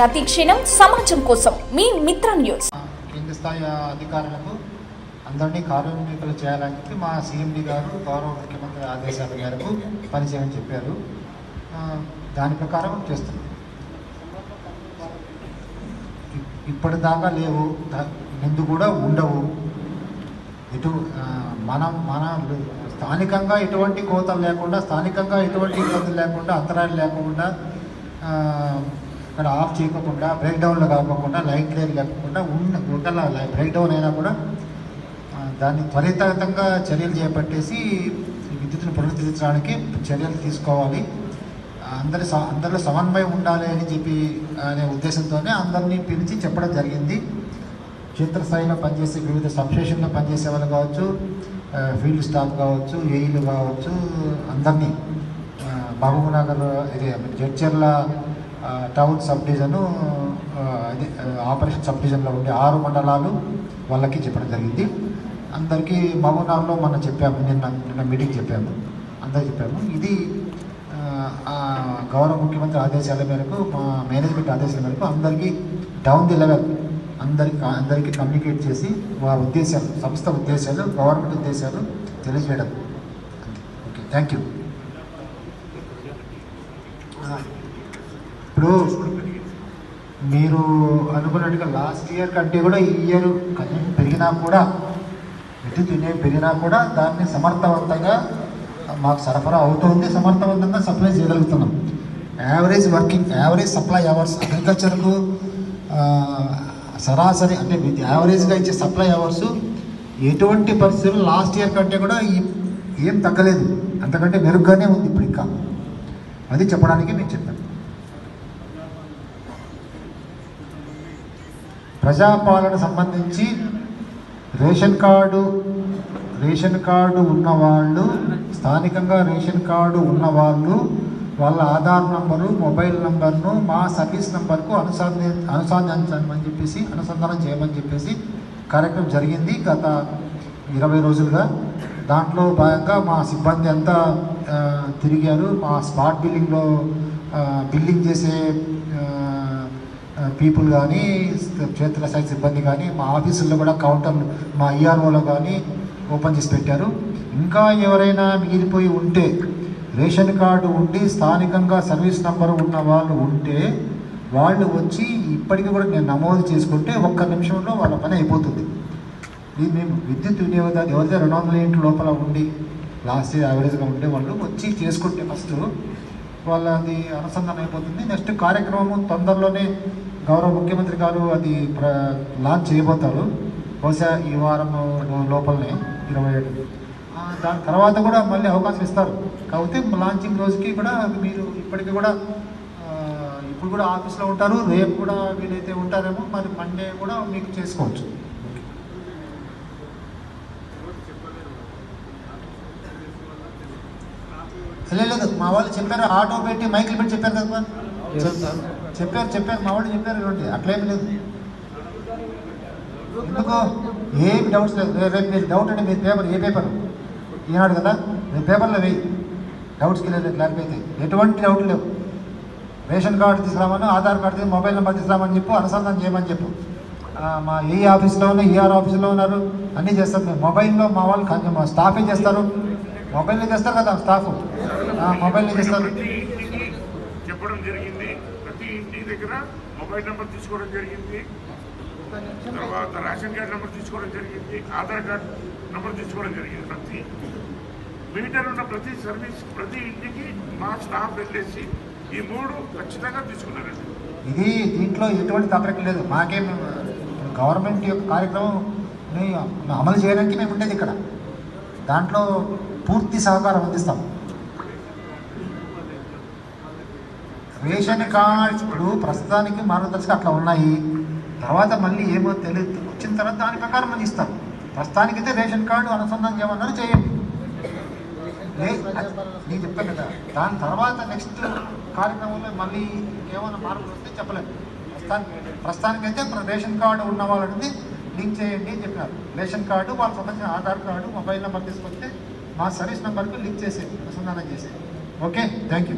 ప్రతి క్షణం సమాజం కోసం మీ మిత్ర న్యూస్. కింది స్థాయి అధికారులకు అందరినీ కార్మికులు చేయాలని చెప్పి మా సీఎండి గారు గౌరవ ముఖ్యమంత్రి ఆదేశాల మేరకు పనిచేయమని చెప్పారు. దాని ప్రకారం చేస్తున్నాం. ఇప్పటిదాకా లేవు ముందు కూడా ఉండవు. ఇటు మనం మన స్థానికంగా ఎటువంటి కోతలు లేకుండా స్థానికంగా ఎటువంటి ఇబ్బందులు లేకుండా అంతరాయాలు లేకుండా ఇక్కడ ఆఫ్ చేయకుండా బ్రేక్ డౌన్లు కాకుండా లైట్ లేదు కాకుండా ఉన్న ఒకవేళ బ్రేక్ డౌన్ అయినా కూడా దాన్ని త్వరితగతంగా చర్యలు చేపట్టేసి విద్యుత్ను విద్యుత్తును పునరుద్ధరించడానికి చర్యలు తీసుకోవాలి. అందరి స- అందరిలో సమన్వయం ఉండాలి అని చెప్పి అనే ఉద్దేశంతోనే అందరినీ పిలిచి చెప్పడం జరిగింది. క్షేత్రస్థాయిలో పనిచేసే వివిధ సబ్స్టేషన్లో పనిచేసే వాళ్ళు కావచ్చు ఫీల్డ్ స్టాఫ్ కావచ్చు ఏఈలు కావచ్చు అందరినీ మహబూబ్నగర్ నగర్ ఇది జడ్చర్ల టౌన్ సబ్ డివిజను ఇది ఆపరేషన్ సబ్ డివిజన్లో ఉండే ఆరు మండలాలు వాళ్ళకి చెప్పడం జరిగింది. అందరికీ మహబూబ్ నగర్లో మొన్న చెప్పాము నిన్న నిన్న మీటింగ్ చెప్పాము అందరు చెప్పాము. ఇది గౌరవ ముఖ్యమంత్రి ఆదేశాల మేరకు మా మేనేజ్మెంట్ ఆదేశాల మేరకు అందరికీ డౌన్ ది లెవెల్ అందరికి అందరికీ కమ్యూనికేట్ చేసి వారి ఉద్దేశాలు సంస్థ ఉద్దేశాలు గవర్నమెంట్ ఉద్దేశాలు తెలియజేయడం. ఓకే థ్యాంక్ యూ ఇప్పుడు మీరు అనుకున్నట్టుగా లాస్ట్ ఇయర్ కంటే కూడా ఈ ఇయర్ కరెంట్ పెరిగినా కూడా విద్యుత్ వినియోగం పెరిగినా కూడా దాన్ని సమర్థవంతంగా మాకు సరఫరా అవుతుంది. సమర్థవంతంగా సప్లై చేయగలుగుతున్నాం. Average working average supply hours అగ్రికల్చర్కు సరాసరి అంటే విత్ యావరేజ్గా ఇచ్చే సప్లై అవర్స్ ఎటువంటి పరిస్థితులు లాస్ట్ ఇయర్ కంటే కూడా ఏం తగ్గలేదు. అంతకంటే మెరుగ్గానే ఉంది ఇప్పుడు ఇంకా. అది చెప్పడానికి నేను చెప్పాను. ప్రజాపాలన సంబంధించి రేషన్ కార్డు రేషన్ కార్డు ఉన్నవాళ్ళు స్థానికంగా రేషన్ కార్డు ఉన్నవాళ్ళు వాళ్ళ ఆధార్ నంబరు మొబైల్ నంబర్ను మా సర్వీస్ నంబర్కు అనుసంధి అనుసంధానించమని చెప్పేసి అనుసంధానం చేయమని చెప్పేసి కార్యక్రమం జరిగింది గత ఇరవై రోజులుగా. దాంట్లో భాగంగా మా సిబ్బంది అంతా తిరిగారు. మా స్మార్ట్ బిల్లింగ్లో బిల్లింగ్ చేసే పీపుల్ కానీ క్షేత్ర స్థాయి సిబ్బంది కానీ మా ఆఫీసుల్లో కూడా కౌంటర్లు మా ఈఆర్ఓలో కానీ ఓపెన్ చేసి పెట్టారు. ఇంకా ఎవరైనా మిగిలిపోయి ఉంటే రేషన్ కార్డు ఉండి స్థానికంగా సర్వీస్ నంబర్ ఉన్న వాళ్ళు ఉంటే వాళ్ళు వచ్చి ఇప్పటికీ కూడా నేను నమోదు చేసుకుంటే ఒక్క నిమిషంలో వాళ్ళ పని అయిపోతుంది. ఇది మేము విద్యుత్ వినియోగదారు ఎవరైతే రెండు వందల ఇంటి లోపల ఉండి లాస్ట్ ఇయర్ యావరేజ్గా ఉండే వాళ్ళు వచ్చి చేసుకుంటే ఫస్ట్ వాళ్ళది అనుసంధానం అయిపోతుంది. నెక్స్ట్ కార్యక్రమం తొందరలోనే గౌరవ ముఖ్యమంత్రి గారు అది ప్ర లాంచ్ చేయబోతారు. బహుశా ఈ వారం లోపలనే ఇరవై ఏడు. దాని తర్వాత కూడా మళ్ళీ అవకాశం ఇస్తారు. కాకపోతే లాంచింగ్ రోజుకి కూడా మీరు ఇప్పటికీ కూడా ఇప్పుడు కూడా ఆఫీస్లో ఉంటారు. రేపు కూడా వీలైతే ఉంటారేమో మరి మండే కూడా మీకు చేసుకోవచ్చు. లేదు లేదు మా వాళ్ళు చెప్పారు ఆటో పెట్టి మైకులు పెట్టి చెప్పారు కదా చెప్పారు చెప్పారు. మా వాళ్ళు చెప్పారు ఇవ్వండి అట్లేం లేదు. ఎందుకు ఏమి డౌట్స్ లేదు. రేపు మీరు డౌట్ అంటే మీరు పేపర్ ఏ పేపర్ ఈనాడు కదా? మీ పేపర్లో వెయ్యి డౌట్స్కి లేదు క్లారిఫై అయితే. ఎటువంటి డౌట్ లేవు. రేషన్ కార్డు తీసుకురామని ఆధార్ కార్డు తీసి మొబైల్ నెంబర్ తీసుకురామని చెప్పు అనుసంధానం చేయమని చెప్పు. మా ఏ ఆఫీస్లో ఉన్న ఈఆర్ ఆఫీస్లో ఉన్నారు అన్నీ చేస్తారు. మేము మొబైల్లో మా వాళ్ళు మా స్టాఫే చేస్తారు? మొబైల్లో చేస్తారు కదా స్టాఫ్ మొబైల్లో చేస్తారు. తీసుకోవడం జరిగింది. ప్రతి ఇంటి దగ్గర మొబైల్ నెంబర్ తీసుకోవడం జరిగింది. తర్వాత రేషన్ కార్డు నెంబర్ తీసుకోవడం జరిగింది. ఆధార్ కార్డ్ నెంబర్ తీసుకోవడం జరిగింది. ప్రతి మీటర్ ఉన్న ప్రతి సర్వీస్ ప్రతి ఇంటికి మా స్టాఫ్ వెళ్ళేసి ఈ మూడు ఖచ్చితంగా తీసుకున్నారండి. ఇది దీంట్లో ఎటువంటి తప్పక లేదు. మాకేం గవర్నమెంట్ యొక్క కార్యక్రమం అమలు చేయడానికి మేము ఉండేది ఇక్కడ. దాంట్లో పూర్తి సహకారం అందిస్తాం. రేషన్ కార్డ్ ఇప్పుడు ప్రస్తుతానికి మార్గదర్శక అట్లా ఉన్నాయి. తర్వాత మళ్ళీ ఏమో తెలియదు వచ్చిన తర్వాత దాని ప్రకారం మనం ఇస్తాం ప్రస్తుతానికైతే రేషన్ కార్డు అనుసంధానం చేయమన్నారు చేయండి. నేను చెప్పాను కదా. దాని తర్వాత నెక్స్ట్ కార్యక్రమంలో మళ్ళీ ఏమైనా మార్పులు వస్తే చెప్పలేము ప్రస్తుతానికి ప్రస్తుతానికైతే ఇప్పుడు రేషన్ కార్డు ఉన్న వాళ్ళని లింక్ చేయండి అని చెప్పినారు. రేషన్ కార్డు వాళ్ళకి సంబంధించిన ఆధార్ కార్డు మొబైల్ నెంబర్ తీసుకొస్తే మా సర్వీస్ నెంబర్కి లింక్ చేసేది అనుసంధానం చేసేది ఓకే థ్యాంక్ యూ